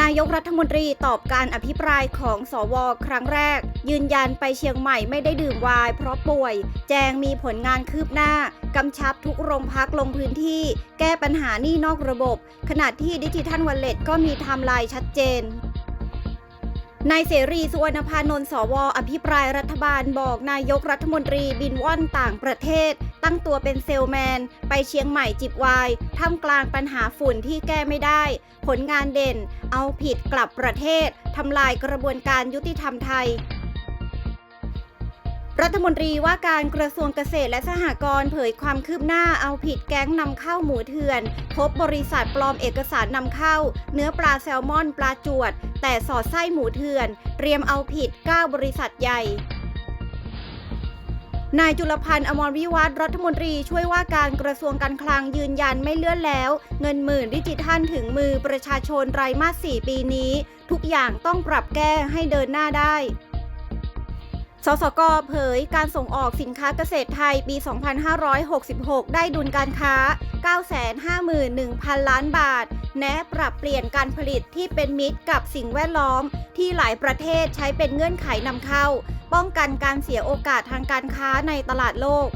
นายกรัฐมนตรีตอบการอภิปรายของสวครั้งแรก ยืนยันไปเชียงใหม่ไม่ได้ดื่มวายเพราะป่วย แจงมีผลงานคืบหน้ากำชับทุกโรงพักลงพื้นที่ แก้ปัญหานี้นอกระบบ ขณะที่ดิจิทัลวอลเล็ตก็มีไทม์ไลน์ชัดเจนนายเสรีสุวรรณพานนท์สว อภิปรายรัฐบาลบอกนายกรัฐมนตรีบินว่อนต่างประเทศ ตั้งตัวเป็นเซลแมน ไปเชียงใหม่จิบวายท่ามกลางปัญหาฝุ่นที่แก้ไม่ได้ ผลงานเด่น เอาผิดกลับประเทศทำลายกระบวนการยุติธรรมไทยรัฐมนตรีว่าการกระทรวงเกษตรและสหกรณ์เผยความคืบหน้าเอาผิดแก๊งนำเข้าหมูเถื่อน พบบริษัทปลอมเอกสารนำเข้า เนื้อปลาแซลมอนปลาจวด แต่สอดไส้หมูเถื่อน เตรียมเอาผิด 9 บริษัทใหญ่ นายจุลพันธ์อมรวิวัฒน์รัฐมนตรีช่วยว่าการกระทรวงการคลังยืนยันไม่เลื่อนแล้ว เงินหมื่นดิจิทัลถึงมือประชาชนไตรมาส 4 ปีนี้ ทุกอย่างต้องปรับแก้ให้เดินหน้าได้ สสกเผยการส่งออกสินค้าเกษตรไทยปี 2566 ได้ดุลการค้า 951,000 ล้านบาท แนะปรับเปลี่ยนการผลิตที่เป็นมิตรกับสิ่งแวดล้อม ที่หลายประเทศใช้เป็นเงื่อนไขนำเข้า ป้องกันการเสียโอกาสทางการค้าในตลาดโลก